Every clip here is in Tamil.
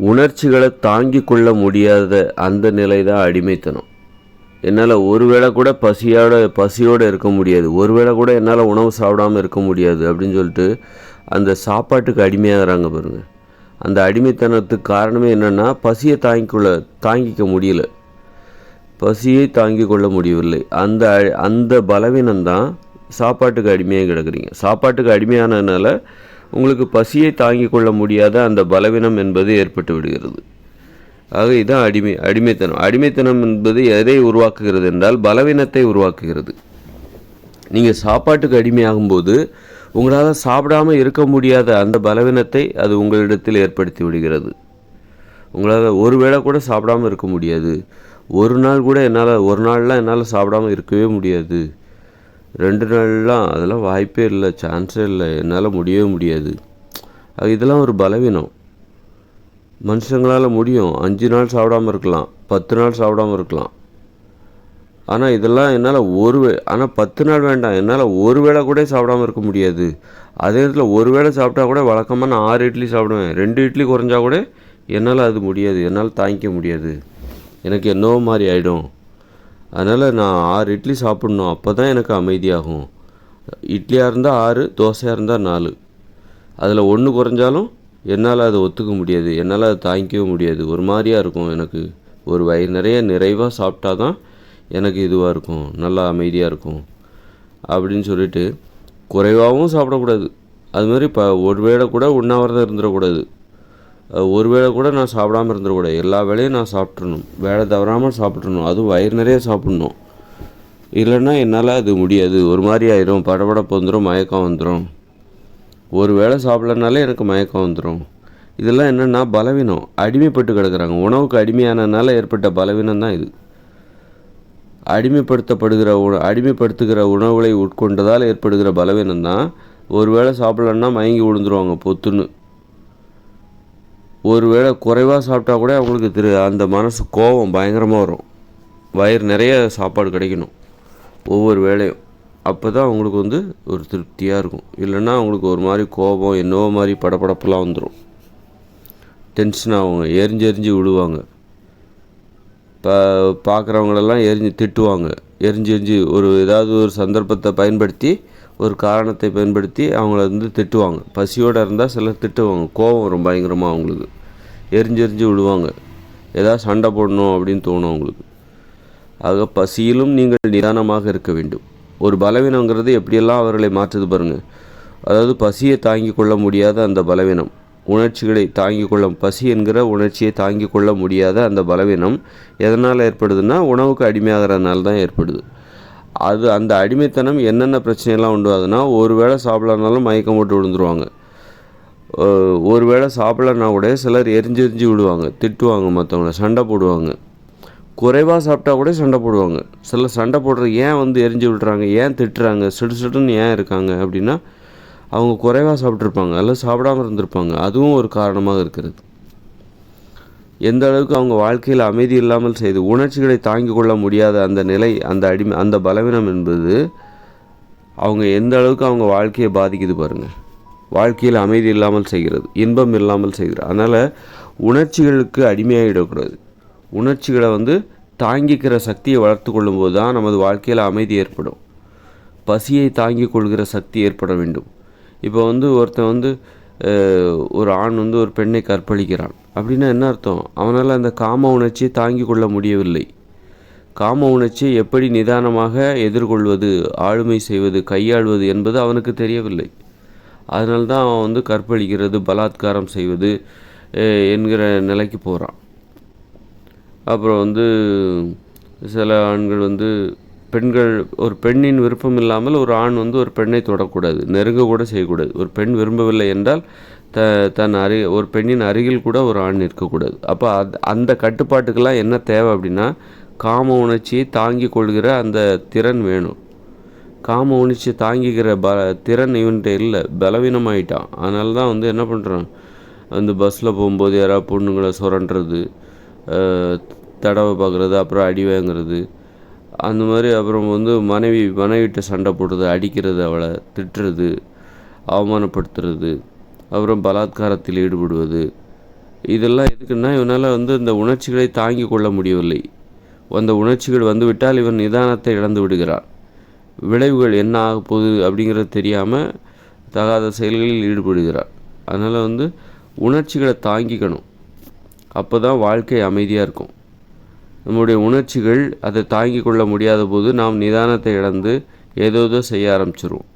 உணர்ச்சிகளை தாங்கி கொள்ள முடியாத அந்த நிலை தான் அடிமைத்தனம். என்னால் ஒரு வேளை கூட பசியோட பசியோடு இருக்க முடியாது. ஒரு வேளை கூட என்னால் உணவு சாப்பிடாமல் இருக்க முடியாது அப்படின்னு சொல்லிட்டு அந்த சாப்பாட்டுக்கு அடிமையாகிறாங்க பாருங்கள் அந்த அடிமைத்தனத்துக்கு காரணமே என்னென்னா பசியை தாங்கிக்கொள்ள தாங்கிக்க முடியல. பசியை தாங்கிக் கொள்ள முடியவில்லை. அந்த அ- அந்த பலவீனம்தான் சாப்பாட்டுக்கு அடிமையாக கிடக்குறீங்க. சாப்பாட்டுக்கு அடிமையானதுனால உங்களுக்கு பசியை தாங்கிக் கொள்ள முடியாத அந்த பலவீனம் என்பது ஏற்பட்டு விடுகிறது. ஆக இதுதான் அடிமை அடிமைத்தனம். அடிமைத்தனம் என்பது எதை உருவாக்குகிறது என்றால் பலவீனத்தை உருவாக்குகிறது. நீங்கள் சாப்பாட்டுக்கு அடிமையாகும்போது உங்களால் சாப்பிடாம இருக்க முடியாத அந்த பலவீனத்தை அது உங்களிடத்தில் ஏற்படுத்தி விடுகிறது. உங்களால் ஒரு வேளை கூட சாப்பிடாம இருக்க முடியாது. ஒரு நாள் கூட என்னால் ஒரு நாள்லாம் என்னால் சாப்பிடாம இருக்கவே முடியாது. ரெண்டு நாள்லாம் அதெல்லாம் வாய்ப்பே இல்லை சான்ஸே இல்லை. என்னால் முடியவே முடியாது. அது இதெல்லாம் ஒரு பலவீனம். மனுஷங்களால் முடியும். அஞ்சு நாள் சாப்பிடாம இருக்கலாம். பத்து நாள் சாப்பிடாம இருக்கலாம். ஆனால் இதெல்லாம் என்னால் ஒரு வே ஆனால் பத்து நாள் வேண்டாம். என்னால் ஒரு வேளை கூட சாப்பிடாம இருக்க முடியாது. அதே நேரத்தில் ஒரு வேளை சாப்பிட்டா கூட வழக்கமாக நான் ஆறு இட்லி சாப்பிடுவேன். ரெண்டு இட்லி குறைஞ்சா கூட என்னால் அது முடியாது. என்னால் தாங்கிக்க முடியாது. எனக்கு என்னவோ மாதிரி ஆகிடும் அதனால் நான் ஆறு இட்லி சாப்பிட்ணும். அப்போ தான் எனக்கு அமைதியாகும். இட்லியாக இருந்தால் ஆறு தோசையாக இருந்தால் நாலு. அதில் ஒன்று குறைஞ்சாலும் என்னால் அதை ஒத்துக்க முடியாது. என்னால் அதை தாங்கிக்கவே முடியாது. ஒரு மாதிரியாக இருக்கும் எனக்கு. ஒரு வயிறு நிறைய நிறைவாக சாப்பிட்டா தான் எனக்கு இதுவாக இருக்கும். நல்லா அமைதியாக இருக்கும். அப்படின்னு சொல்லிட்டு குறைவாகவும் சாப்பிடக்கூடாது. அது மாதிரி இப்போ ஒரு வேளை கூட உண்ணாவிரதம் இருந்துடக்கூடாது. ஒரு வேளை கூட நான் சாப்பிடாம இருந்துடக்கூடாது எல்லா வேலையும் நான் சாப்பிட்றணும் வேலை தவறாமல் சாப்பிட்றணும் அதுவும் வயிறு நிறைய சாப்பிட்ணும். இல்லைன்னா என்னால் அது முடியாது. ஒரு மாதிரி ஆயிரும். படபடப்பு வந்துடும் மயக்கம் வந்துடும் ஒரு வேளை சாப்பிட்லனாலே எனக்கு மயக்கம் வந்துடும் இதெல்லாம் என்னென்னா பலவீனம். அடிமைப்பட்டு கிடக்குறாங்க. உணவுக்கு அடிமையானதுனால ஏற்பட்ட பலவீனம் தான் இது. அடிமைப்படுத்தப்படுகிற உண அடிமைப்படுத்துகிற உணவுகளை உட்கொண்டதால் ஏற்படுகிற பலவீனம் தான் ஒரு வேளை சாப்பிட்லன்னா மயங்கி விழுந்துருவாங்க பொத்துன்னு. ஒரு வேளை குறைவாக சாப்பிட்டா கூட அவங்களுக்கு திரு அந்த மனசு கோபம் பயங்கரமாக வரும். வயிறு நிறைய சாப்பாடு கிடைக்கணும். ஒவ்வொரு வேளையும். அப்போ தான் அவங்களுக்கு வந்து ஒரு திருப்தியாக இருக்கும். இல்லைன்னா அவங்களுக்கு ஒரு மாதிரி கோபம் என்னவோ மாதிரி படப்படப்பெல்லாம் வந்துடும் டென்ஷன் ஆகுங்க. எரிஞ்சு எரிஞ்சு விடுவாங்க இப்போ பார்க்குறவங்களெல்லாம் எரிஞ்சு திட்டுவாங்க. எரிஞ்சு எரிஞ்சு ஒரு ஏதாவது ஒரு சந்தர்ப்பத்தை பயன்படுத்தி ஒரு காரணத்தை பயன்படுத்தி அவங்கள வந்து திட்டுவாங்க. பசியோடு இருந்தால் சிலர் திட்டுவாங்க. கோபம் வரும் பயங்கரமாக அவங்களுக்கு. எரிஞ்செரிஞ்சு விடுவாங்க ஏதாவது சண்டை போடணும் அப்படின்னு தோணும் அவங்களுக்கு. ஆக பசியிலும் நீங்கள் நிதானமாக இருக்க வேண்டும். ஒரு பலவீனங்கிறது எப்படியெல்லாம் அவர்களை மாற்றுது பாருங்கள் அதாவது பசியை தாங்கிக் கொள்ள முடியாத அந்த பலவீனம். உணர்ச்சிகளை தாங்கிக் கொள்ள பசி என்கிற உணர்ச்சியை தாங்கிக் கொள்ள முடியாத அந்த பலவீனம் எதனால் ஏற்படுதுன்னா உணவுக்கு அடிமையாகிறதுனால தான் ஏற்படுது. அது அந்த அடிமைத்தனம் என்னென்ன பிரச்சனையெல்லாம் உண்டு ஒரு வேளை சாப்பிடலனாலும் மயக்கம் போட்டு விழுந்துருவாங்க. ஒரு வேளை சாப்பிடலன்னா கூட சிலர் எரிஞ்சு எரிஞ்சு விடுவாங்க திட்டுவாங்க மற்றவங்கள சண்டை போடுவாங்க. குறைவாக சாப்பிட்டா கூட சண்டை போடுவாங்க. சிலர் சண்டை போடுற ஏன் வந்து எரிஞ்சு விடுறாங்க ஏன் திட்டுறாங்க சிடு சிடுன்னு ஏன் இருக்காங்க அப்படின்னா அவங்க குறைவாக சாப்பிட்ருப்பாங்க அல்ல சாப்பிடாம இருந்திருப்பாங்க. அதுவும் ஒரு காரணமாக இருக்கிறது. எந்த அளவுக்கு அவங்க வாழ்க்கையில் அமைதி இல்லாமல் செய்து உணர்ச்சிகளை தாங்கிக் கொள்ள முடியாத அந்த நிலை அந்த அடிமை அந்த பலவீனம் என்பது அவங்க எந்த அளவுக்கு அவங்க வாழ்க்கையை பாதிக்குது பாருங்கள் வாழ்க்கையில் அமைதி இல்லாமல் செய்கிறது இன்பம் இல்லாமல் செய்கிறது. அதனால் உணர்ச்சிகளுக்கு அடிமையாகிடக்கூடாது உணர்ச்சிகளை வந்து தாங்கிக்கிற சக்தியை வளர்த்து கொள்ளும்போது தான் நமது வாழ்க்கையில் அமைதி ஏற்படும். பசியை தாங்கிக் கொள்கிற சக்தி ஏற்பட வேண்டும். இப்போ வந்து ஒருத்தன் வந்து ஒரு ஆண் வந்து ஒரு பெண்ணை கற்பழிக்கிறான். அப்படின்னா என்ன அர்த்தம்? அவனால் அந்த காம உணர்ச்சியை தாங்கிக் கொள்ள முடியவில்லை. காம உணர்ச்சியை எப்படி நிதானமாக எதிர்கொள்வது ஆளுமை செய்வது கையாள்வது என்பது அவனுக்கு தெரியவில்லை. அதனால தான் அவன் வந்து கற்பழிக்கிறது பலாத்காரம் செய்வது என்கிற நிலைக்கு போகிறான் அப்புறம் வந்து சில ஆண்கள் வந்து பெண்கள் ஒரு பெண்ணின் விருப்பம் இல்லாமல் ஒரு ஆண் வந்து ஒரு பெண்ணை தொடக்கூடாது நெருங்க கூட செய்யக்கூடாது. ஒரு பெண் விரும்பவில்லை என்றால் த தன் அரு ஒரு பெண்ணின் அருகில் கூட ஒரு ஆண் இருக்கக்கூடாது அப்போ அது அந்த கட்டுப்பாட்டுக்கெல்லாம் என்ன தேவை அப்படின்னா காம உணர்ச்சியை தாங்கிக் கொள்கிற அந்த திறன் வேணும். காம உணர்ச்சியை தாங்கிக்கிற ப திறன் இவன்கிட்ட இல்லை பலவீனமாயிட்டான். அதனால தான் வந்து என்ன பண்ணுறான் வந்து பஸ்ஸில் போகும்போது யாராவது பொண்ணுங்களை சுரண்டுறது தடவை பார்க்குறது அப்புறம் அடி வாங்குறது. அந்த மாதிரி அப்புறம் வந்து மனைவி மனைவிட்ட சண்டை போடுறது அடிக்கிறது அவளை திட்டுறது அவமானப்படுத்துறது. அப்புறம் பலாத்காரத்தில் ஈடுபடுவது. இதெல்லாம் எதுக்குன்னா இவனால் வந்து இந்த உணர்ச்சிகளை தாங்கிக் கொள்ள முடியவில்லை. அந்த உணர்ச்சிகள் வந்துவிட்டால் இவன் நிதானத்தை இழந்து விடுகிறான். விளைவுகள் என்ன ஆக போகுது அப்படிங்கிறது தெரியாமல் தகாத செயல்களில் ஈடுபடுகிறார் அதனால் வந்து உணர்ச்சிகளை தாங்கிக்கணும். அப்போ தான் வாழ்க்கை அமைதியாக இருக்கும். நம்முடைய உணர்ச்சிகள் அதை தாங்கிக் கொள்ள முடியாத போது நாம் நிதானத்தை இழந்து ஏதோ செய்ய ஆரம்பிச்சிருவோம்.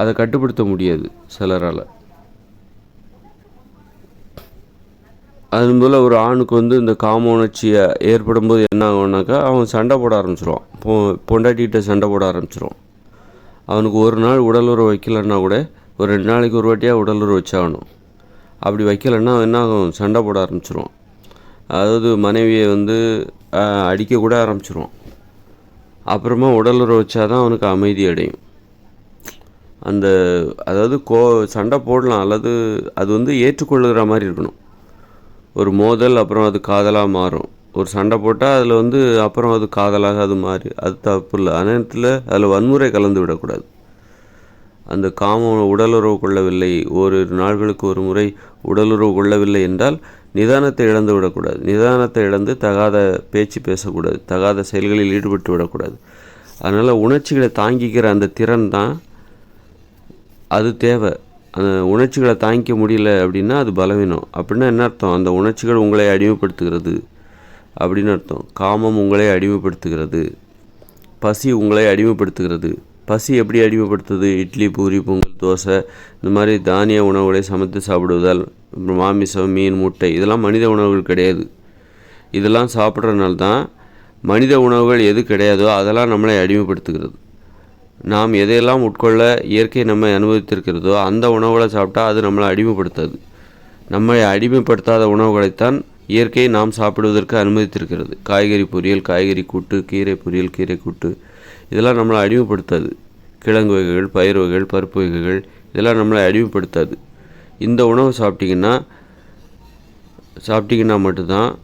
அதை கட்டுப்படுத்த முடியாது சிலரால். அதுபோல் போல் ஒரு ஆணுக்கு வந்து இந்த காம உணர்ச்சியை ஏற்படும் போது என்ன ஆகும்னாக்கா அவன் சண்டை போட ஆரம்பிச்சிருவான். பொ பொண்டாட்டிகிட்ட சண்டை போட ஆரம்பிச்சிருவான். அவனுக்கு ஒரு நாள் உடலுறவு வைக்கலன்னா கூட ஒரு ரெண்டு நாளைக்கு ஒரு வாட்டியாக உடலுறவு வச்சாகணும். அப்படி வைக்கலைன்னா அவன் என்ன ஆகும் சண்டை போட ஆரம்பிச்சிருவான். அதாவது மனைவியை வந்து அடிக்கக்கூட ஆரம்பிச்சிருவான். அப்புறமா உடலுறவு வச்சாதான் அவனுக்கு அமைதி அடையும். அந்த அதாவது கோ சண்டை போடலாம் அல்லது அது வந்து ஏற்றுக்கொள்ளுகிற மாதிரி இருக்கணும். ஒரு மோதல் அப்புறம் அது காதலாக மாறும். ஒரு சண்டை போட்டால் அதில் வந்து அப்புறம் அது காதலாக அது மாறி அது தப்பு இல்லை. அநேகத்தில் அதில் வன்முறை கலந்து விடக்கூடாது. அந்த காம உடலுறவு கொள்ளவில்லை. ஓரிரு நாள்களுக்கு ஒரு முறை உடலுறவு கொள்ளவில்லை என்றால் நிதானத்தை இழந்து விடக்கூடாது. நிதானத்தை இழந்து தகாத பேச்சு பேசக்கூடாது. தகாத செயல்களில் ஈடுபட்டு விடக்கூடாது. அதனால் உணர்ச்சிகளை தாங்கிக்கிற அந்த திறன் தான் அது தேவை. உணர்ச்சிகளை தாங்கிக்க முடியல அப்படின்னா அது பலவீனம். அப்படின்னா என்ன அர்த்தம்? அந்த உணர்ச்சிகள் உங்களை அடிமைப்படுத்துகிறது அப்படின்னு அர்த்தம். காமம் உங்களை அடிமைப்படுத்துகிறது. பசி உங்களை அடிமைப்படுத்துகிறது. பசி எப்படி அடிமைப்படுத்துது? இட்லி பூரி பொங்கல் தோசை இந்த மாதிரி தானிய உணவுகளை சமைத்து சாப்பிடுவதால் அப்புறம் மாமிசம் மீன் முட்டை இதெல்லாம் மனித உணவுகள் கிடையாது. இதெல்லாம் சாப்பிட்றதுனால தான் மனித உணவுகள் எது கிடையாதோ அதெல்லாம் நம்மளை அடிமைப்படுத்துகிறது. நாம் எதையெல்லாம் உட்கொள்ள இயற்கை நம்மை அனுமதித்திருக்கிறதோ அந்த உணவுகளை சாப்பிட்டா அது நம்மளை அடிமைப்படுத்தாது. நம்மை அடிமைப்படுத்தாத உணவுகளைத்தான் இயற்கை நாம் சாப்பிடுவதற்கு அனுமதித்திருக்கிறது. காய்கறி பொரியல் காய்கறி கூட்டு கீரை பொரியல் கீரை கூட்டு இதெல்லாம் நம்மளை அடிமைப்படுத்தாது. கிழங்கு வகைகள் பயிர் வகைகள் பருப்பு வகைகள் இதெல்லாம் நம்மளை அடிமைப்படுத்தாது. இந்த உணவு சாப்பிட்டிங்கன்னா சாப்பிட்டிங்கன்னா மட்டும்தான்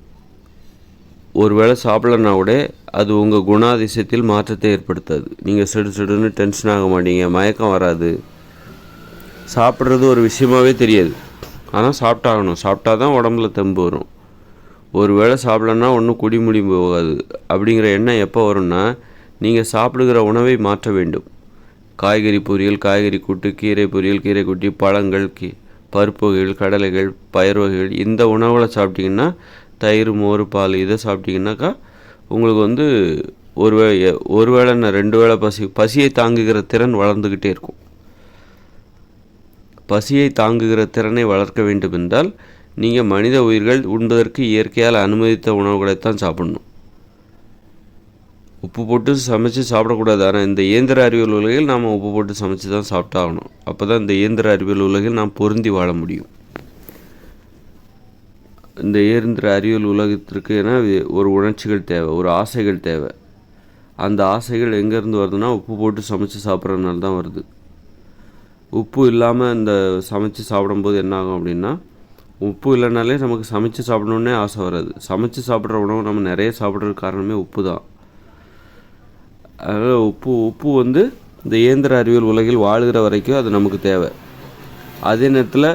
ஒருவேளை சாப்பிடலனா கூட அது உங்கள் குணாதிசயத்தில் மாற்றத்தை ஏற்படுத்தாது. நீங்கள் சிடு சிடுன்னு டென்ஷன் ஆக மாட்டீங்க மயக்கம் வராது. சாப்பிட்றது ஒரு விஷயமாவே தெரியாது. ஆனால் சாப்பிட்டாகணும். சாப்பிட்டா தான் உடம்புல தெம்பு வரும். ஒரு வேளை சாப்பிடலன்னா ஒன்றும் குடிமுடி போகாது. அப்படிங்கிற எண்ணம் எப்போ வரும்னா நீங்கள் சாப்பிடுகிற உணவை மாற்ற வேண்டும். காய்கறி பொரியல் காய்கறி கூட்டு கீரை பொரியல் கீரை கூட்டி பழங்கள் கீ பருப்பு வகைகள் கடலைகள் பயிர் வகைகள் இந்த உணவுகளை சாப்பிட்டீங்கன்னா தயிர் மோர் பால் இதை சாப்பிட்டீங்கன்னாக்கா உங்களுக்கு வந்து ஒரு வே ஒரு வேளை நான் ரெண்டு வேளை பசி பசியை தாங்குகிற திறன் வளர்ந்துக்கிட்டே இருக்கும். பசியை தாங்குகிற திறனை வளர்க்க வேண்டும் என்றால் நீங்கள் மனித உயிர்கள் உண்பதற்கு இயற்கையால் அனுமதித்த உணவுகளைத்தான் சாப்பிடணும். உப்பு போட்டு சமைச்சு சாப்பிடக்கூடாது. ஆனால் இந்த இயந்திர அறிவியல் உலகில் நாம் உப்பு போட்டு சமைச்சு தான் சாப்பிட்டாகணும். அப்போ தான் இந்த இயந்திர அறிவியல் உலகில் நாம் பொருந்தி வாழ முடியும். இந்த இயந்திர அறிவியல் உலகத்திற்கு என ஒரு உணர்ச்சிகள் தேவை ஒரு ஆசைகள் தேவை. அந்த ஆசைகள் எங்கேருந்து வருதுன்னா உப்பு போட்டு சமைச்சு சாப்பிட்றதுனால தான் வருது. உப்பு இல்லாமல் இந்த சமைச்சு சாப்பிடும்போது என்ன ஆகும் அப்படின்னா உப்பு இல்லைனாலே நமக்கு சமைச்சு சாப்பிடணுன்னே ஆசை வராது. சமைச்சு சாப்பிட்ற உணவு நம்ம நிறைய சாப்பிட்றதுக்கு காரணமே உப்பு தான். அதனால் உப்பு உப்பு வந்து இந்த இயந்திர அறிவியல் உலகில் வாழ்கிற வரைக்கும் அது நமக்கு தேவை. அதே நேரத்தில்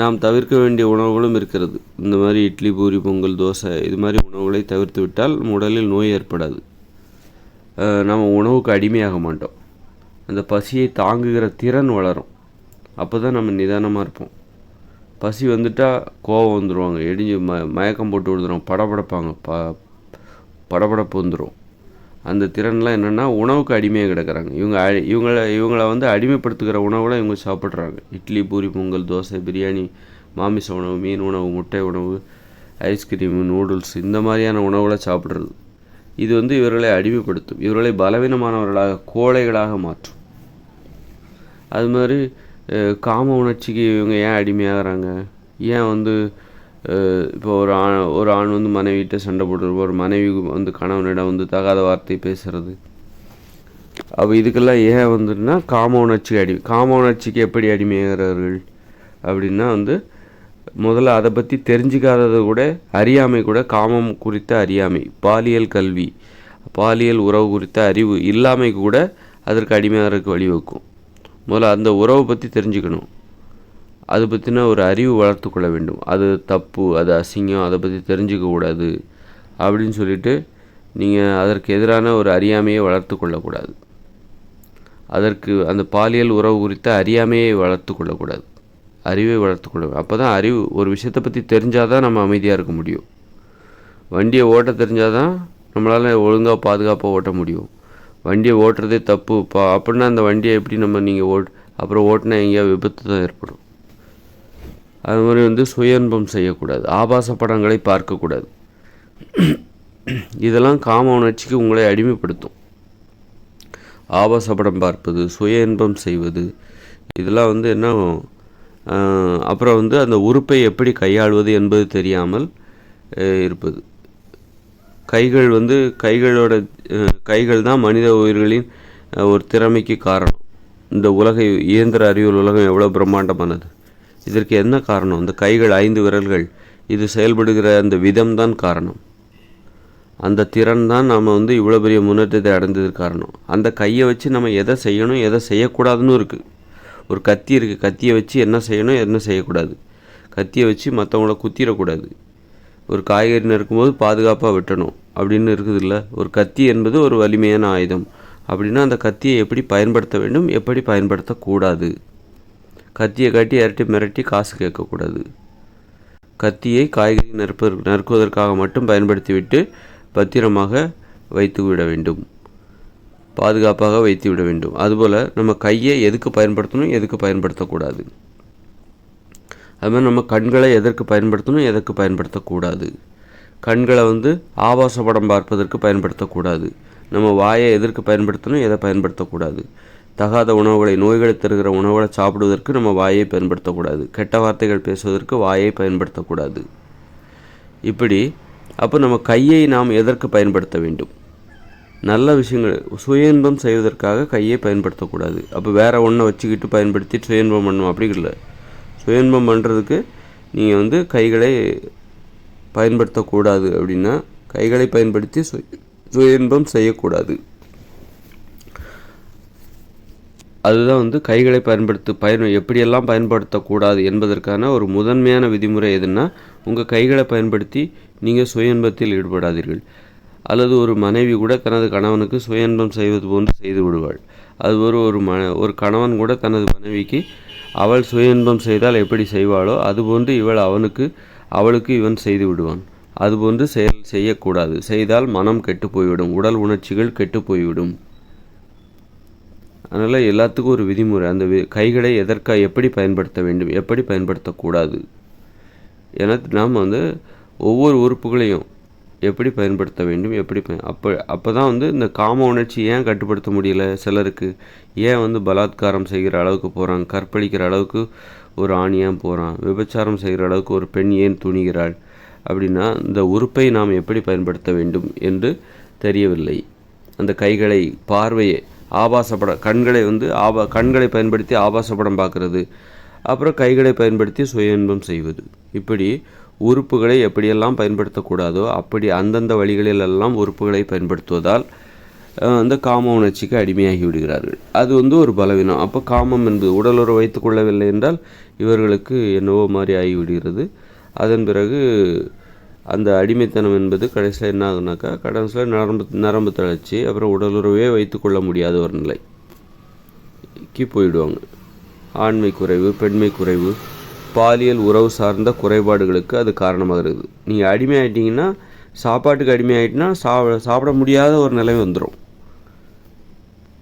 நாம் தவிர்க்க வேண்டிய உணவுகளும் இருக்கிறது. இந்த மாதிரி இட்லி பூரி பொங்கல் தோசை இது மாதிரி உணவுகளை தவிர்த்து விட்டால் உடலில் நோய் ஏற்படாது. நம்ம உணவுக்கு அடிமையாக மாட்டோம். அந்த பசியை தாங்குகிற திறன் வளரும். அப்போ தான் நம்ம நிதானமாக இருப்போம். பசி வந்துட்டால் கோவம் வந்துடுவாங்க இடிஞ்சு ம மயக்கம் போட்டு விடுதுறோம் படபடப்பாங்க. ப படபடப்பு வந்துடும் அந்த திறன்லாம் என்னென்னா உணவுக்கு அடிமையாக கிடக்கிறாங்க. இவங்க இவங்கள இவங்கள வந்து அடிமைப்படுத்துகிற உணவுலாம் இவங்க சாப்பிட்றாங்க. இட்லி பூரி பொங்கல் தோசை பிரியாணி மாமிச உணவு மீன் உணவு முட்டை உணவு ஐஸ்கிரீமு நூடுல்ஸ் இந்த மாதிரியான உணவுகளை சாப்பிட்றது. இது வந்து இவர்களை அடிமைப்படுத்தும். இவர்களை பலவீனமானவர்களாக கோழைகளாக மாற்றும். அது மாதிரி காம உணர்ச்சிக்கு இவங்க ஏன் அடிமையாகிறாங்க? ஏன் வந்து இப்போ ஒரு ஆண் ஒரு ஆண் வந்து மனைவிகிட்ட சண்டை போட்டுருப்போம் ஒரு மனைவி வந்து கணவனிடம் வந்து தகாத வார்த்தை பேசுறது. அப்போ இதுக்கெல்லாம் ஏன் வந்துன்னா காம உணர்ச்சிக்கு அடி காம உணர்ச்சிக்கு எப்படி அடிமையாகிறார்கள் அப்படின்னா வந்து முதல்ல அதை பற்றி தெரிஞ்சிக்காதது கூட அறியாமை கூட காமம் குறித்த அறியாமை பாலியல் கல்வி பாலியல் உறவு குறித்த அறிவு இல்லாமை கூட அதற்கு அடிமையாகிறதுக்கு வழிவகுக்கும். முதல்ல அந்த உறவை பற்றி தெரிஞ்சுக்கணும். அது பற்றின ஒரு அறிவு வளர்த்து கொள்ள வேண்டும். அது தப்பு அது அசிங்கம் அதை பற்றி தெரிஞ்சுக்க கூடாது அப்படின்னு சொல்லிட்டு நீங்கள் அதற்கு எதிரான ஒரு அறியாமையை வளர்த்து கொள்ளக்கூடாது அதற்கு அந்த பாலியல் உறவு குறித்த அறியாமையை வளர்த்து கொள்ளக்கூடாது அறிவை வளர்த்து கொள்ள அப்போ தான் அறிவு ஒரு விஷயத்தை பற்றி தெரிஞ்சால் தான் நம்ம அமைதியாக இருக்க முடியும். வண்டியை ஓட்ட தெரிஞ்சால் தான் நம்மளால் ஒழுங்காக பாதுகாப்பாக ஓட்ட முடியும். வண்டியை ஓட்டுறதே தப்பு. பா அப்படின்னா அந்த வண்டியை எப்படி நம்ம நீங்கள் ஓட் அப்புறம் ஓட்டினா எங்கேயாவது விபத்து தான் ஏற்படும். அது மாதிரி வந்து சுய இன்பம் செய்யக்கூடாது. ஆபாச படங்களை பார்க்கக்கூடாது. இதெல்லாம் காம உணர்ச்சிக்கு உங்களை அடிமைப்படுத்தும். ஆபாச படம் பார்ப்பது சுய இன்பம் செய்வது இதெல்லாம் வந்து என்ன அப்புறம் வந்து அந்த உறுப்பை எப்படி கையாள்வது என்பது தெரியாமல் இருப்பது. கைகள் வந்து கைகளோட கைகள் தான் மனித உயிர்களின் ஒரு திறமைக்கு காரணம். இந்த உலக இயந்திர அறிவியல் உலகம் எவ்வளோ பிரம்மாண்டமானது. இதற்கு என்ன காரணம்? இந்த கைகள் ஐந்து விரல்கள். இது செயல்படுகிற அந்த விதம்தான் காரணம். அந்த திறன் தான் நாம் வந்து இவ்வளோ பெரிய முன்னேற்றத்தை அடைந்ததுக்கு காரணம். அந்த கையை வச்சு நம்ம எதை செய்யணும் எதை செய்யக்கூடாதுன்னு இருக்குது ஒரு கத்தி இருக்குது கத்தியை வச்சு என்ன செய்யணும் என்ன செய்யக்கூடாது? கத்தியை வச்சு மற்றவங்கள குத்திடக்கூடாது. ஒரு காய்கறி நறுக்கும்போது பாதுகாப்பாக வெட்டணும் அப்படின்னு இருக்குதுல்ல. ஒரு கத்தி என்பது ஒரு வலிமையான ஆயுதம். அப்படின்னா அந்த கத்தியை எப்படி பயன்படுத்த வேண்டும் எப்படி பயன்படுத்தக்கூடாது? கத்தியை காட்டி இரட்டி மிரட்டி காசு கேட்கக்கூடாது. கத்தியை காய்கறி நறுப்ப நறுக்குவதற்காக மட்டும் பயன்படுத்திவிட்டு பத்திரமாக வைத்து விட வேண்டும். பாதுகாப்பாக வைத்து விட வேண்டும். அதுபோல் நம்ம கையை எதுக்கு பயன்படுத்தணும் எதுக்கு பயன்படுத்தக்கூடாது? அது மாதிரி நம்ம கண்களை எதற்கு பயன்படுத்தணும் எதற்கு பயன்படுத்தக்கூடாது? கண்களை வந்து ஆபாச படம் பார்ப்பதற்கு பயன்படுத்தக்கூடாது. நம்ம வாயை எதற்கு பயன்படுத்தணும் எதை பயன்படுத்தக்கூடாது? தகாத உணவுகளை நோய்களை தருகிற உணவுகளை சாப்பிடுவதற்கு நம்ம வாயை பயன்படுத்தக்கூடாது. கெட்ட வார்த்தைகள் பேசுவதற்கு வாயை பயன்படுத்தக்கூடாது. இப்படி அப்போ நம்ம கையை நாம் எதற்கு பயன்படுத்த வேண்டும்? நல்ல விஷயங்கள் சுய இன்பம் செய்வதற்காக கையை பயன்படுத்தக்கூடாது. அப்போ வேறு ஒன்றை வச்சுக்கிட்டு பயன்படுத்தி சுயன்பம் பண்ணணும் அப்படி இல்லை. சுயன்பம் பண்ணுறதுக்கு நீங்கள் வந்து கைகளை பயன்படுத்தக்கூடாது அப்படின்னா கைகளை பயன்படுத்தி சுய சுய இன்பம் செய்யக்கூடாது. அதுதான் வந்து கைகளை பயன்படுத்த பயன் எப்படியெல்லாம் பயன்படுத்தக்கூடாது என்பதற்கான ஒரு முதன்மையான விதிமுறை எதுன்னா உங்கள் கைகளை பயன்படுத்தி நீங்கள் சுய இன்பத்தில் ஈடுபடாதீர்கள். அல்லது ஒரு மனைவி கூட தனது கணவனுக்கு சுய இன்பம் செய்வது போன்று செய்து விடுவாள். அது ஒரு ஒரு ம ஒரு கணவன் கூட தனது மனைவிக்கு அவள் சுய இன்பம் செய்தால் எப்படி செய்வாளோ அதுபோன்று இவள் அவனுக்கு அவளுக்கு இவன் செய்து விடுவான். அதுபோன்று செயல் செய்யக்கூடாது. செய்தால் மனம் கெட்டு போய்விடும் உடல் உணர்ச்சிகள் கெட்டு போய்விடும். அதனால் எல்லாத்துக்கும் ஒரு விதிமுறை. அந்த வி கைகளை எதற்காக எப்படி பயன்படுத்த வேண்டும் எப்படி பயன்படுத்தக்கூடாது. ஏன்னா நாம் வந்து ஒவ்வொரு உறுப்புகளையும் எப்படி பயன்படுத்த வேண்டும் எப்படி பய அப்போ அப்போ தான் வந்து இந்த காம உணர்ச்சி ஏன் கட்டுப்படுத்த முடியல சிலருக்கு? ஏன் வந்து பலாத்காரம் செய்கிற அளவுக்கு போகிறான் கற்பழிக்கிற அளவுக்கு ஒரு ஆண் ஏன் போகிறான் விபச்சாரம் செய்கிற அளவுக்கு ஒரு பெண் ஏன் துணிகிறாள்? அப்படின்னா இந்த உறுப்பை நாம் எப்படி பயன்படுத்த வேண்டும் என்று தெரியவில்லை. அந்த கைகளை பார்வையை ஆபாச படம் கண்களை வந்து ஆபா கண்களை பயன்படுத்தி ஆபாச படம் பார்க்குறது. அப்புறம் கைகளை பயன்படுத்தி சுய இன்பம் செய்வது. இப்படி உறுப்புகளை எப்படியெல்லாம் பயன்படுத்தக்கூடாதோ அப்படி அந்தந்த வழிகளிலெல்லாம் உறுப்புகளை பயன்படுத்துவதால் அந்த காம உணர்ச்சிக்கு அடிமையாகி விடுகிறார்கள். அது வந்து ஒரு பலவீனம். அப்போ காமம் என்பது உடலுறவு வைத்துக்கொள்ளவில்லை என்றால் இவர்களுக்கு என்னவோ மாதிரி ஆகிவிடுகிறது அதன் பிறகு அந்த அடிமைத்தனம் என்பது கடைசியில் என்ன ஆகுனாக்கா கடைசியில் நரம்பு நரம்பு தளர்ச்சி அப்புறம் உடலுறவே வைத்துக்கொள்ள முடியாத ஒரு நிலைக்கு போயிடுவாங்க. ஆண்மை குறைவு பெண்மை குறைவு பாலியல் உறவு சார்ந்த குறைபாடுகளுக்கு அது காரணமாக இருக்குது. நீங்கள் அடிமை ஆகிட்டிங்கன்னா சாப்பாட்டுக்கு அடிமை ஆகிட்டுனா சா சாப்பிட முடியாத ஒரு நிலை வந்துடும்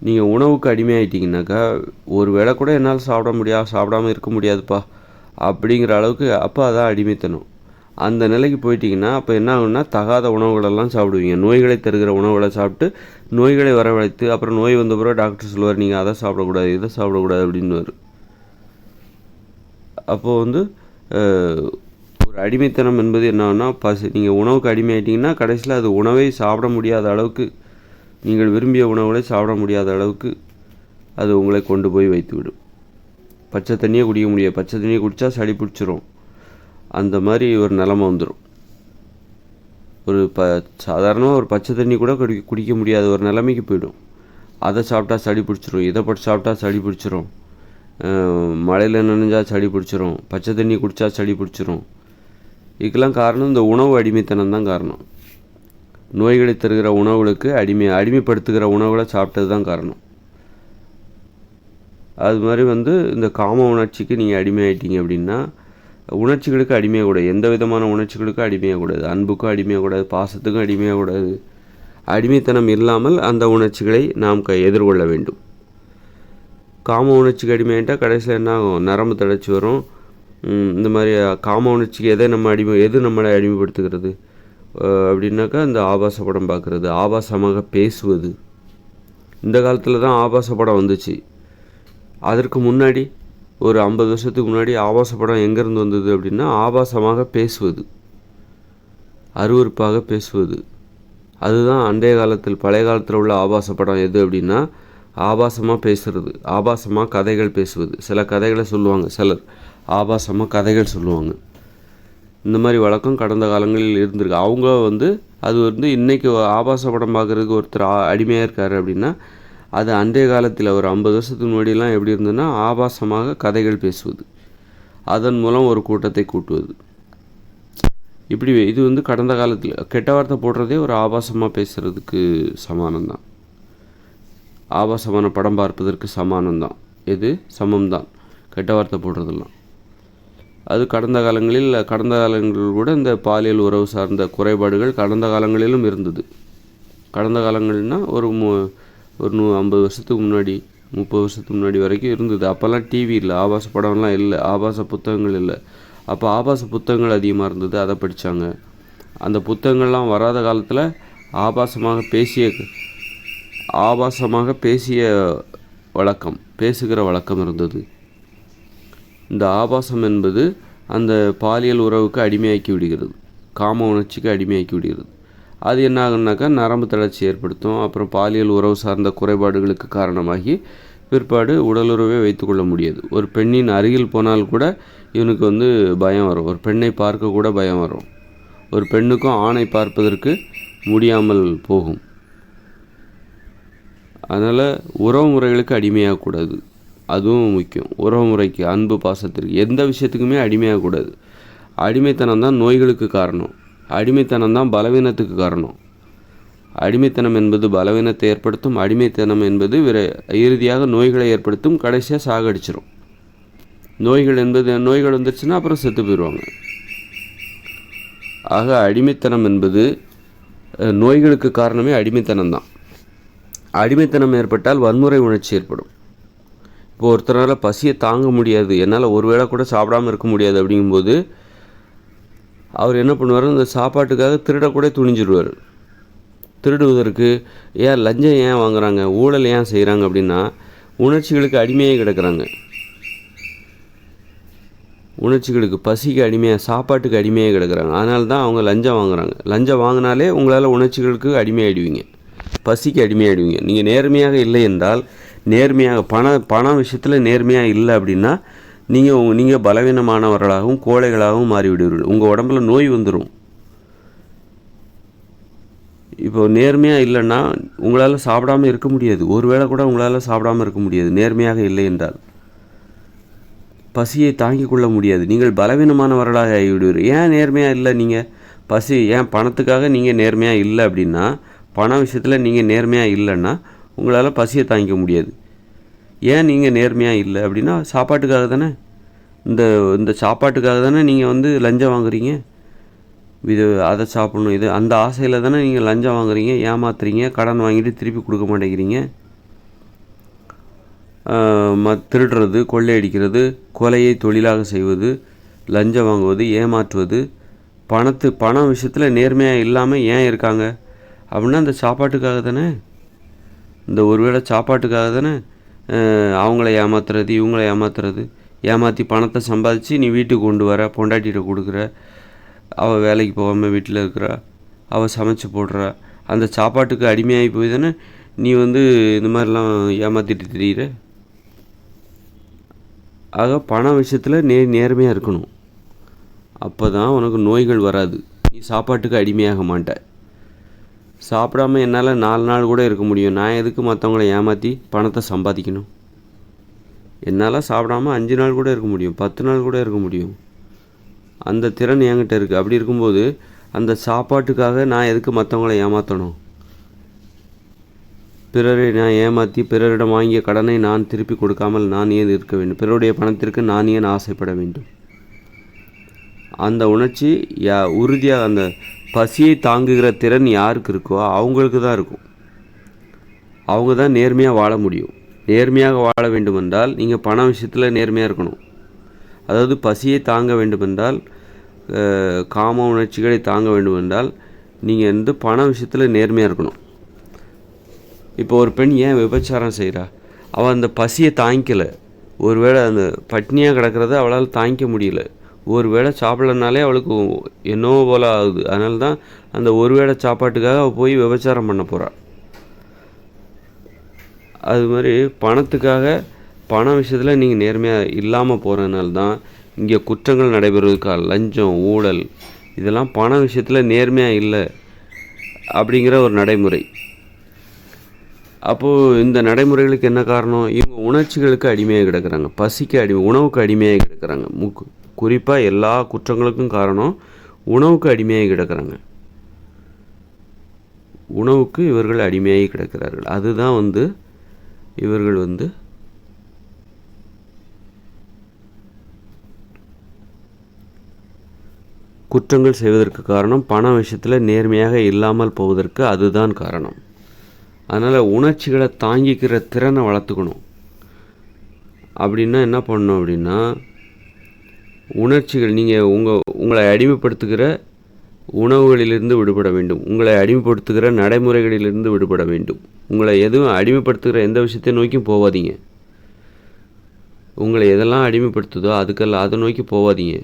நீங்கள் உணவுக்கு அடிமை ஆயிட்டீங்கன்னாக்கா ஒரு வேளை கூட என்னால் சாப்பிட முடியாது சாப்பிடாம இருக்க முடியாதுப்பா அப்படிங்கிற அளவுக்கு அப்போ அதான் அடிமைத்தனம். அந்த நிலைக்கு போயிட்டிங்கன்னா அப்போ என்ன ஆகும்னா தகாத உணவுகளெல்லாம் சாப்பிடுவீங்க. நோய்களை தருகிற உணவுகளை சாப்பிட்டு நோய்களை வரவழைத்து அப்புறம் நோய் வந்த பிறகு டாக்டர் சொல்லுவார் நீங்கள் அதை சாப்பிடக்கூடாது இதை சாப்பிடக்கூடாது அப்படின்னு அப்போது வந்து ஒரு அடிமைத்தனம் என்பது என்னன்னா பசி நீங்கள் உணவுக்கு அடிமையாயிட்டீங்கன்னா கடைசியில் அது உணவை சாப்பிட முடியாத அளவுக்கு நீங்கள் விரும்பிய உணவுகளை சாப்பிட முடியாத அளவுக்கு அது உங்களை கொண்டு போய் வைத்துவிடும். பச்சை தண்ணியே குடிக்க முடியாது. பச்சை தண்ணியை குடித்தா சளி பிடிச்சிரும். அந்த மாதிரி ஒரு நிலமை வந்துடும் ஒரு ப சாதாரணமாக ஒரு பச்சை தண்ணி கூட குடி குடிக்க முடியாத ஒரு நிலைமைக்கு போயிடும். அதை சாப்பிட்டா சளி பிடிச்சிரும். இதை பட்டு சாப்பிட்டா சளி பிடிச்சிரும். மழையில் நனைஞ்சா சளி பிடிச்சிரும். பச்சை தண்ணி குடித்தா சளி பிடிச்சிரும். இதுக்கெல்லாம் காரணம் இந்த உணவு அடிமைத்தனம் தான் காரணம். நோய்களை தருகிற உணவுகளுக்கு அடிமை அடிமைப்படுத்துகிற உணவுகளை சாப்பிட்டது தான் காரணம். அது மாதிரி வந்து இந்த காம உணர்ச்சிக்கு நீங்கள் அடிமையாயிட்டீங்க அப்படின்னா உணர்ச்சிகளுக்கு அடிமையாகக்கூடாது. எந்த விதமான உணர்ச்சிகளுக்கும் அடிமையாகக்கூடாது. அன்புக்கும் அடிமையாகக்கூடாது. பாசத்துக்கும் அடிமையாகக்கூடாது. அடிமைத்தனம் இல்லாமல் அந்த உணர்ச்சிகளை நாம் க எதிர்கொள்ள வேண்டும். காம உணர்ச்சிக்கு அடிமையாயிட்டால் கடைசியில் என்ன ஆகும் நரம்பு தடைச்சி வரும். இந்த மாதிரி காம உணர்ச்சிக்கு எதை நம்ம அடிமை எது நம்மளை அடிமைப்படுத்துகிறது? அப்படின்னாக்கா இந்த ஆபாச படம் பார்க்குறது. ஆபாசமாக பேசுவது. இந்த காலத்தில் தான் ஆபாச படம் வந்துச்சு. அதற்கு முன்னாடி ஒரு ஐம்பது வருஷத்துக்கு முன்னாடி ஆபாச படம் எங்கேருந்து வந்தது அப்படின்னா ஆபாசமாக பேசுவது. அருவறுப்பாக பேசுவது. அதுதான் அண்டைய காலத்தில் பழைய காலத்தில் உள்ள ஆபாச படம் எது அப்படின்னா ஆபாசமாக பேசுகிறது ஆபாசமாக கதைகள் பேசுவது. சில கதைகளை சொல்லுவாங்க சிலர். ஆபாசமாக கதைகள் சொல்லுவாங்க. இந்த மாதிரி வழக்கம் கடந்த காலங்களில் இருந்திருக்கு. அவங்க வந்து அது வந்து இன்றைக்கி ஆபாச படம் பார்க்குறதுக்கு ஒருத்தர் அடிமையாக இருக்கார் அப்படின்னா அது அன்றைய காலத்தில் ஒரு ஐம்பது வருஷத்துக்கு முன்னாடியெல்லாம் எப்படி இருந்ததுன்னா ஆபாசமாக கதைகள் பேசுவது. அதன் மூலம் ஒரு கூட்டத்தை கூட்டுவது. இப்படி இது வந்து கடந்த காலத்தில் கெட்ட வார்த்தை போடுறதே ஒரு ஆபாசமாக பேசுகிறதுக்கு சமானம் தான் ஆபாசமான படம் பார்ப்பதற்கு சமானம்தான். எது? சமம் தான் கெட்ட வார்த்தை போடுறதெல்லாம். அது கடந்த காலங்களில் கடந்த காலங்களில் கூட இந்த பாலியல் உறவு சார்ந்த குறைபாடுகள் கடந்த காலங்களிலும் இருந்தது. கடந்த காலங்கள்னால் ஒரு மு ஒரு நூ ஐம்பது வருஷத்துக்கு முன்னாடி முப்பது வருஷத்துக்கு முன்னாடி வரைக்கும் இருந்தது. அப்போல்லாம் டிவி இல்லை ஆபாச படம்லாம் இல்லை ஆபாச புத்தகங்கள் இல்லை. அப்போ ஆபாச புத்தகங்கள் அதிகமாக இருந்தது அதை படித்தாங்க அந்த புத்தகங்கள்லாம் வராத காலத்தில் ஆபாசமாக பேசிய ஆபாசமாக பேசிய வழக்கம் பேசுகிற வழக்கம் இருந்தது. இந்த ஆபாசம் என்பது அந்த பாலியல் உறவுக்கு அடிமையாக்கி விடுகிறது காம உணர்ச்சிக்கு அடிமையாக்கி விடுகிறது. அது என்ன ஆகுனாக்கா நரம்பு தளர்ச்சி ஏற்படுத்தும். அப்புறம் பாலியல் உறவு சார்ந்த குறைபாடுகளுக்கு காரணமாகி பிற்பாடு உடலுறவே வைத்துக்கொள்ள முடியாது. ஒரு பெண்ணின் அருகில் போனால் கூட இவனுக்கு வந்து பயம் வரும். ஒரு பெண்ணை பார்க்க கூட பயம் வரும். ஒரு பெண்ணுக்கும் ஆணை பார்ப்பதற்கு முடியாமல் போகும். அதனால் உறவு முறைகளுக்கு அடிமையாகக்கூடாது. அதுவும் முக்கியம். உறவு முறைக்கு அன்பு பாசத்திற்கு எந்த விஷயத்துக்குமே அடிமையாகக்கூடாது. அடிமைத்தனம் தான் நோய்களுக்கு காரணம். அடிமைத்தனம் தான் பலவீனத்துக்கு காரணம். அடிமைத்தனம் என்பது பலவீனத்தை ஏற்படுத்தும் அடிமைத்தனம் என்பது விரை இறுதியாக நோய்களை ஏற்படுத்தும் கடைசியாக சாகடிச்சிடும் நோய்கள் என்பது நோய்கள் வந்துருச்சுன்னா அப்புறம் செத்து போயிடுவாங்க ஆக அடிமைத்தனம் என்பது நோய்களுக்கு காரணமே அடிமைத்தனம் தான் அடிமைத்தனம் ஏற்பட்டால் வன்முறை உணர்ச்சி ஏற்படும். இப்போ ஒருத்தரால் பசியை தாங்க முடியாது என்னால் ஒரு வேளை கூட சாப்பிடாமல் இருக்க முடியாது அப்படிங்கும்போது அவர் என்ன பண்ணுவார்? இந்த சாப்பாட்டுக்காக திருடக்கூட துணிஞ்சிடுவார் திருடுவதற்கு ஏன் லஞ்சம் ஏன் வாங்குறாங்க? ஊழல் ஏன் செய்கிறாங்க அப்படின்னா உணர்ச்சிகளுக்கு அடிமையாக கிடக்கிறாங்க. உணர்ச்சிகளுக்கு பசிக்கு அடிமையாக சாப்பாட்டுக்கு அடிமையாக கிடக்கிறாங்க. அதனால தான் அவங்க லஞ்சம் வாங்குறாங்க. லஞ்சம் வாங்கினாலே உங்களால் உணர்ச்சிகளுக்கு அடிமையாயிடுவீங்க. பசிக்கு அடிமையாயிடுவீங்க. நீங்கள் நேர்மையாக இல்லை என்றால் நேர்மையாக பண பணம் விஷயத்தில் நேர்மையாக இல்லை அப்படின்னா நீங்கள் நீங்கள் பலவீனமானவர்களாகவும் கோழைகளாகவும் மாறிவிடுவீர்கள். உங்கள் உடம்புல நோய் வந்துடும் இப்போ நேர்மையாக இல்லைன்னா உங்களால் சாப்பிடாமல் இருக்க முடியாது. ஒரு வேளை கூட உங்களால் சாப்பிடாமல் இருக்க முடியாது. நேர்மையாக இல்லை என்றால். பசியை தாங்கிக் கொள்ள முடியாது. நீங்கள் பலவீனமானவர்களாக ஆகிவிடுவீர்கள். ஏன் நேர்மையாக இல்லை நீங்கள் பசி ஏன் பணத்துக்காக நீங்கள் நேர்மையாக இல்லை அப்படின்னா பண விஷயத்தில் நீங்கள் நேர்மையாக இல்லைன்னா உங்களால் பசியை தாங்கிக்க முடியாது. ஏன் நீங்கள் நேர்மையாக இல்லை? அப்படின்னா சாப்பாட்டுக்காக தானே. இந்த இந்த சாப்பாட்டுக்காக தானே நீங்கள் வந்து லஞ்சம் வாங்குறீங்க. இது அதை சாப்பிட்ணும். இது அந்த ஆசையில் தானே நீங்கள் லஞ்சம் வாங்குறீங்க ஏமாத்துறீங்க கடன் வாங்கிட்டு திருப்பி கொடுக்க மாட்டேங்கிறீங்க. ம திருடுறது கொள்ளையடிக்கிறது கொலையை தொழிலாக செய்வது லஞ்சம் வாங்குவது ஏமாற்றுவது பணத்து பணம் விஷயத்தில் நேர்மையாக இல்லாமல் ஏன் இருக்காங்க? அப்படின்னா அந்த சாப்பாட்டுக்காக தானே. இந்த ஒருவேளை சாப்பாட்டுக்காக தானே. அவங்கள ஏமாத்துறது இவங்கள ஏமாத்துறது. ஏமாற்றி பணத்தை சம்பாதிச்சு நீ வீட்டுக்கு கொண்டு வர பொண்டாட்டிகிட்ட கொடுக்குற. அவள் வேலைக்கு போகாமல் வீட்டில் இருக்கிறா. அவள் சமைச்சு போடுறா. அந்த சாப்பாட்டுக்கு அடிமையாகி போய் தானே நீ வந்து இந்த மாதிரிலாம் ஏமாற்றிட்டு தெரியுற? ஆக பண விஷயத்தில் நே நேர்மையாக இருக்கணும். அப்போ தான் உனக்கு நோய்கள் வராது. நீ சாப்பாட்டுக்கு அடிமையாக மாட்ட. சாப்பிடாம என்னால் நாலு நாள் கூட இருக்க முடியும். நான் எதுக்கு மற்றவங்கள ஏமாற்றி பணத்தை சம்பாதிக்கணும்? என்னால் சாப்பிடாம அஞ்சு நாள் கூட இருக்க முடியும். பத்து நாள் கூட இருக்க முடியும். அந்த திறன் என்கிட்ட இருக்குது அப்படி இருக்கும்போது அந்த சாப்பாட்டுக்காக நான் எதுக்கு மற்றவங்கள ஏமாற்றணும் பிறரை நான் ஏமாற்றி பிறரிடம் வாங்கிய கடனை நான் திருப்பி கொடுக்காமல் நான் ஏன் இருக்க வேண்டும்? பிறருடைய பணத்திற்கு நான் ஏன் ஆசைப்பட வேண்டும்? அந்த உணர்ச்சி யா உறுதியாக அந்த பசியை தாங்குகிற திறன் யாருக்கு இருக்கோ அவங்களுக்கு தான் இருக்கும். அவங்க தான் நேர்மையாக வாழ முடியும். நேர்மையாக வாழ வேண்டுமென்றால் நீங்கள் பண விஷயத்தில் நேர்மையாக இருக்கணும். அதாவது பசியை தாங்க வேண்டுமென்றால் காம உணர்ச்சிகளை தாங்க வேண்டுமென்றால் நீங்கள் வந்து பண விஷயத்தில் நேர்மையாக இருக்கணும். இப்போ ஒரு பெண் ஏன் விபச்சாரம் செய்கிறா அவள் அந்த பசியை தாங்கிக்கலை. ஒருவேளை அந்த பட்னியாக கிடக்கிறத அவளால் தாங்கிக்க முடியல. ஒரு வேளை சாப்பிடலனாலே அவளுக்கு என்னவோ போல ஆகுது. அதனால தான் அந்த ஒரு வேளை சாப்பாட்டுக்காக அவள் போய் விபச்சாரம் பண்ண போகிறாள் அது மாதிரி பணத்துக்காக பண விஷயத்தில் நீங்கள் நேர்மையாக இல்லாமல் போகிறதுனால தான் இங்கே குற்றங்கள் நடைபெறுவதுக்காக லஞ்சம் ஊழல் இதெல்லாம் பண விஷயத்தில் நேர்மையாக இல்லை அப்படிங்கிற ஒரு நடைமுறை. அப்போது இந்த நடைமுறைகளுக்கு என்ன காரணம்? இவங்க உணர்ச்சிகளுக்கு அடிமையாக கிடக்குறாங்க. பசிக்கு அடிமை உணவுக்கு அடிமையாக கிடக்குறாங்க. முக்கு குறிப்பாக எல்லா குற்றங்களுக்கும் காரணம் உணவுக்கு அடிமையாகி கிடக்கிறாங்க. உணவுக்கு இவர்கள் அடிமையாகி கிடக்கிறார்கள். அதுதான் வந்து இவர்கள் வந்து குற்றங்கள் செய்வதற்கு காரணம் பண விஷயத்தில் நேர்மையாக இல்லாமல் போவதற்கு அதுதான் காரணம். அதனால் உணர்ச்சிகளை தாங்கிக்கிற திறனை வளர்த்துக்கணும். அப்படின்னா என்ன பண்ணணும் அப்படின்னா உணர்ச்சிகள் நீங்கள் உங்கள் உங்களை அடிமைப்படுத்துகிற உணவுகளிலிருந்து விடுபட வேண்டும். உங்களை அடிமைப்படுத்துகிற நடைமுறைகளிலிருந்து விடுபட வேண்டும். உங்களை எதுவும் அடிமைப்படுத்துகிற எந்த விஷயத்தை நோக்கியும் போகாதீங்க உங்களை எதெல்லாம் அடிமைப்படுத்துதோ அதுக்கெல்லாம் அதை நோக்கி போகாதீங்க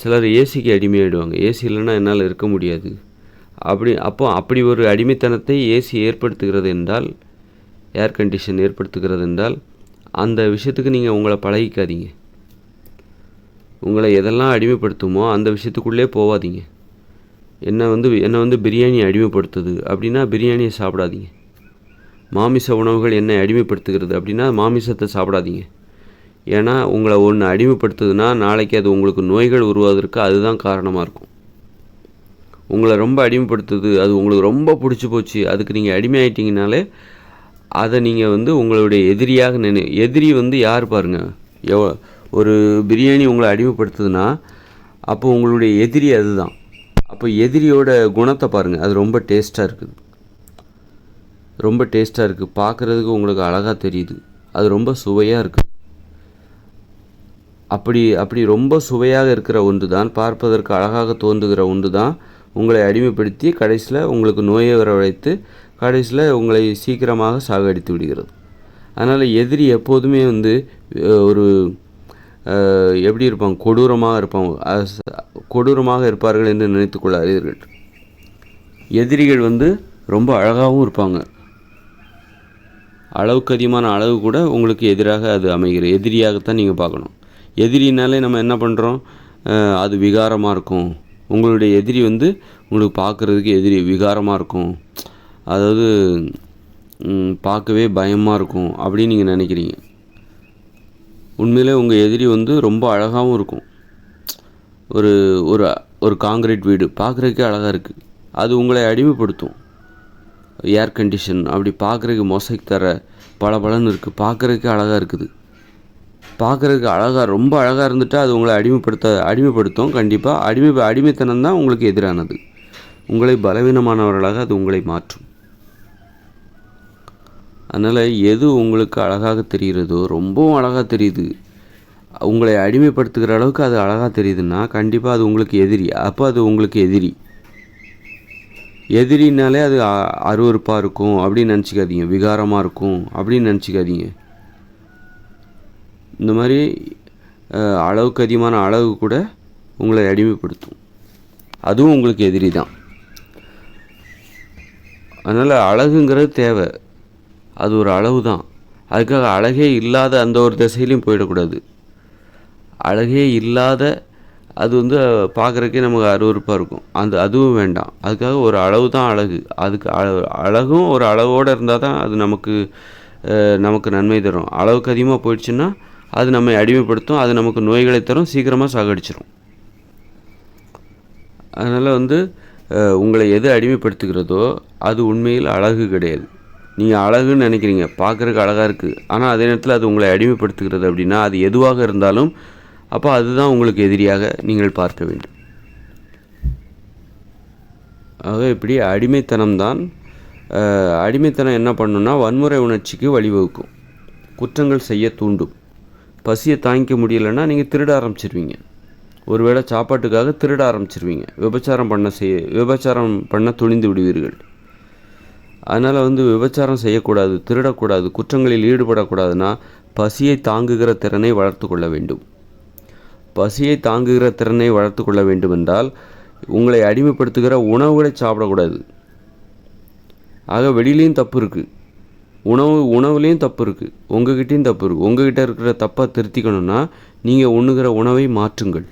சிலர் ஏசிக்கு அடிமையாயிடுவாங்க. ஏசி இல்லைன்னா என்னால் இருக்க முடியாது. அப்படி அப்போ அப்படி ஒரு அடிமைத்தனத்தை ஏசி ஏற்படுத்துகிறது என்றால் ஏர் கண்டிஷன் ஏற்படுத்துகிறது என்றால் அந்த விஷயத்துக்கு நீங்கள் உங்களை பழகிக்காதீங்க. உங்களை எதெல்லாம் அடிமைப்படுத்துமோ அந்த விஷயத்துக்குள்ளே போகாதீங்க என்னை வந்து என்னை வந்து பிரியாணி அடிமைப்படுத்துது அப்படின்னா பிரியாணியை சாப்பிடாதீங்க. மாமிச உணவுகள் என்னை அடிமைப்படுத்துகிறது அப்படின்னா மாமிசத்தை சாப்பிடாதீங்க. ஏன்னா உங்களை ஒன்று அடிமைப்படுத்துதுன்னா நாளைக்கு அது உங்களுக்கு நோய்கள் உருவாவதற்கு அதுதான் காரணமாக இருக்கும். உங்களை ரொம்ப அடிமைப்படுத்துது அது உங்களுக்கு ரொம்ப பிடிச்சி போச்சு அதுக்கு நீங்கள் அடிமையாயிட்டீங்கனாலே அதை நீங்கள் வந்து உங்களுடைய எதிரியாக நினை எதிரி வந்து யார் பாருங்கள் எவ்வளோ ஒரு பிரியாணி உங்களை அடிமைப்படுத்துதுன்னா அப்போ உங்களுடைய எதிரி அதுதான். அப்போ எதிரியோட குணத்தை பாருங்கள் அது ரொம்ப டேஸ்ட்டாக இருக்குது. ரொம்ப டேஸ்ட்டாக இருக்குது பார்க்குறதுக்கு உங்களுக்கு அழகாக தெரியுது. அது ரொம்ப சுவையாக இருக்குது அப்படி அப்படி ரொம்ப சுவையாக இருக்கிற ஒன்று தான் பார்ப்பதற்கு அழகாக தோன்றுகிற ஒன்று தான் உங்களை அடிமைப்படுத்தி கடைசியில் உங்களுக்கு நோயை வரவழைத்து கடைசியில் உங்களை சீக்கிரமாக சாகடித்து விடுகிறது. அதனால் எதிரி எப்போதுமே வந்து ஒரு எப்படி இருப்பாங்க கொடூரமாக இருப்பாங்க கொடூரமாக இருப்பார்கள் என்று நினைத்து கொள்ளாதீர்கள் எதிரிகள் வந்து ரொம்ப அழகாகவும் இருப்பாங்க. அளவுக்கு அதிகமான அளவு கூட உங்களுக்கு எதிராக அது அமைகிறது. எதிரியாகத்தான் நீங்கள் பார்க்கணும். எதிரினாலே நம்ம என்ன பண்ணுறோம் அது விகாரமாக இருக்கும். உங்களுடைய எதிரி வந்து உங்களுக்கு பார்க்குறதுக்கு எதிரி விகாரமாக இருக்கும். அதாவது பார்க்கவே பயமாக இருக்கும் அப்படின்னு நீங்கள் நினைக்கிறீங்க. உண்மையிலே உங்கள் எதிரி வந்து ரொம்ப அழகாகவும் இருக்கும். ஒரு ஒரு ஒரு காங்கிரீட் வீடு பார்க்குறதுக்கே அழகாக இருக்குது அது உங்களை அடிமைப்படுத்தும். ஏர் கண்டிஷன் அப்படி பார்க்குறதுக்கு மொசைக் தர பல பலன்னு இருக்குது பார்க்குறதுக்கே அழகாக இருக்குது. பார்க்குறதுக்கு அழகாக ரொம்ப அழகாக இருந்துட்டால் அது உங்களை அடிமைப்படுத்த அடிமைப்படுத்தும். கண்டிப்பாக அடிமை அடிமைத்தனம் தான் உங்களுக்கு எதிரானது. உங்களை பலவீனமானவர்களாக அது உங்களை மாற்றும். அதனால் எது உங்களுக்கு அழகாக தெரிகிறதோ ரொம்பவும் அழகாக தெரியுது. உங்களை அடிமைப்படுத்துகிற அளவுக்கு அது அழகாக தெரியுதுன்னா கண்டிப்பாக அது உங்களுக்கு எதிரி. அப்போ அது உங்களுக்கு எதிரி. எதிரினாலே அது அ- அருவருப்பாக இருக்கும் அப்படின்னு நினச்சிக்காதீங்க. விகாரமாக இருக்கும் அப்படின்னு நினச்சிக்காதீங்க. இந்த மாதிரி அளவுக்கு அதிகமான அளவு கூட உங்களை அடிமைப்படுத்தும். அதுவும் உங்களுக்கு எதிரி தான் அதனால் அழகுங்கிறது தேவை. அது ஒரு அளவு தான். அதுக்காக அழகே இல்லாத அந்த ஒரு திசையிலையும் போயிடக்கூடாது. அழகே இல்லாத அது வந்து பார்க்குறக்கே நமக்கு அருவருப்பாக இருக்கும். அந்த அதுவும் வேண்டாம். அதுக்காக ஒரு அளவு தான் அழகு. அதுக்கு அழகும் ஒரு அளவோடு இருந்தால் தான் அது நமக்கு நமக்கு நன்மை தரும். அளவுக்கு அதிகமாக போயிடுச்சுன்னா அது நம்மை அடிமைப்படுத்தும். அது நமக்கு நோய்களை தரும். சீக்கிரமாக சாகடிச்சிடும் அதனால் வந்து உங்களை எது அடிமைப்படுத்துகிறதோ அது உண்மையில் அழகு கிடையாது. நீங்கள் அழகுன்னு நினைக்கிறீங்க. பார்க்குறதுக்கு அழகாக இருக்குது ஆனால் அதே நேரத்தில் அது உங்களை அடிமைப்படுத்துகிறது அப்படின்னா அது எதுவாக இருந்தாலும் அப்போ அதுதான் உங்களுக்கு எதிரியாக நீங்கள் பார்க்க வேண்டும். ஆக இப்படி அடிமைத்தனம்தான் அடிமைத்தனம் என்ன பண்ணுன்னா வன்முறை உணர்ச்சிக்கு வழிவகுக்கும். குற்றங்கள் செய்ய தூண்டும். பசியை தாங்கிக்க முடியலைன்னா நீங்கள் திருட ஆரம்பிச்சிருவீங்க. ஒருவேளை சாப்பாட்டுக்காக திருட ஆரம்பிச்சிருவீங்க. விபச்சாரம் பண்ண செய்ய விபச்சாரம் பண்ண துணிந்து விடுவீர்கள். அதனால் வந்து விபச்சாரம் செய்யக்கூடாது திருடக்கூடாது குற்றங்களில் ஈடுபடக்கூடாதுன்னா பசியை தாங்குகிற திறனை வளர்த்து கொள்ள வேண்டும். பசியை தாங்குகிற திறனை வளர்த்து கொள்ள வேண்டும் என்றால் உங்களை அடிமைப்படுத்துகிற உணவுகளை சாப்பிடக்கூடாது. ஆக வெளியிலையும் தப்பு இருக்குது உணவு உணவுலேயும் தப்பு இருக்குது உங்ககிட்டயும் தப்பு இருக்குது உங்ககிட்ட இருக்கிற தப்பை திருத்திக்கணும்னா நீங்கள் உண்ணுகிற உணவை மாற்றுங்கள்.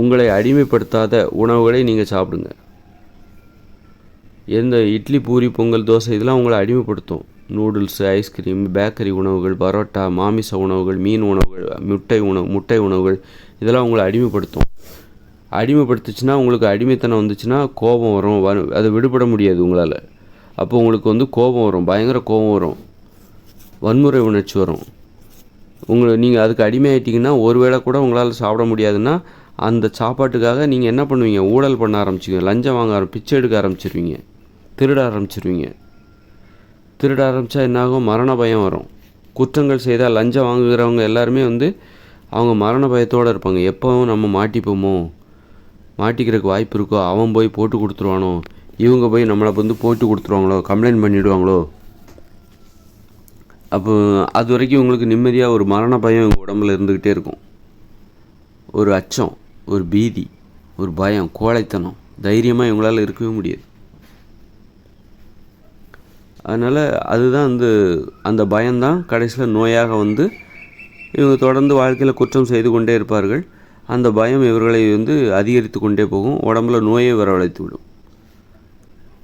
உங்களை அடிமைப்படுத்தாத உணவுகளை நீங்கள் சாப்பிடுங்க. எந்த இட்லி பூரி பொங்கல் தோசை இதெல்லாம் உங்களை அடிமைப்படுத்தும். நூடுல்ஸு ஐஸ்கிரீம் பேக்கரி உணவுகள் பரோட்டா மாமிச உணவுகள் மீன் உணவுகள் முட்டை உணவு முட்டை உணவுகள் இதெல்லாம் உங்களை அடிமைப்படுத்தும். அடிமைப்படுத்துச்சுன்னா உங்களுக்கு அடிமைத்தனம் வந்துச்சுன்னா கோபம் வரும் அதை விடுபட முடியாது உங்களால். அப்போ உங்களுக்கு வந்து கோபம் வரும் பயங்கர கோபம் வரும். வன்முறை உணர்ச்சி வரும். உங்களை நீங்கள் அதுக்கு அடிமையாயிட்டிங்கன்னா ஒரு வேளை கூட உங்களால் சாப்பிட முடியாதுன்னா அந்த சாப்பாட்டுக்காக நீங்கள் என்ன பண்ணுவீங்க? ஊழல் பண்ண ஆரம்பிச்சிங்க லஞ்சம் வாங்க ஆரம்பி பிச்சை எடுக்க ஆரம்பிச்சிருவீங்க. திருட ஆரம்பிச்சிருவீங்க. திருட ஆரம்பித்தா என்னாகும்? மரண பயம் வரும். குற்றங்கள் செய்தால் லஞ்சம் வாங்குகிறவங்க எல்லாருமே வந்து அவங்க மரண பயத்தோடு இருப்பாங்க. எப்போவும் நம்ம மாட்டிப்போமோ? மாட்டிக்கிறதுக்கு வாய்ப்பு இருக்கோ? அவன் போய் போட்டு கொடுத்துருவானோ? இவங்க போய் நம்மளை வந்து போட்டு கொடுத்துருவாங்களோ? கம்ப்ளைண்ட் பண்ணிவிடுவாங்களோ அப்போ அது வரைக்கும் உங்களுக்கு நிம்மதியாக ஒரு மரண பயம் உங்கள் உடம்புல இருந்துக்கிட்டே இருக்கும். ஒரு அச்சம் ஒரு பீதி ஒரு பயம் கோழைத்தனம் தைரியமாக இவங்களால் இருக்கவே முடியாது. அதனால் அதுதான் வந்து அந்த பயம்தான். கடைசியில் நோயாக வந்து இவங்க தொடர்ந்து வாழ்க்கையில் குற்றம் செய்து கொண்டே இருப்பார்கள். அந்த பயம் இவர்களை வந்து அதிகரித்து கொண்டே போகும். உடம்புல நோயை வரவழைத்து விடும்.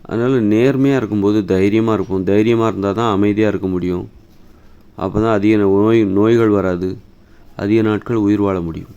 அதனால் நேர்மையாக இருக்கும்போது தைரியமாக இருக்கும் தைரியமாக இருந்தால் தான் அமைதியாக இருக்க முடியும். அப்போ தான் அதிக நோய் நோய்கள் வராது. அதிக நாட்கள் உயிர் வாழ முடியும்.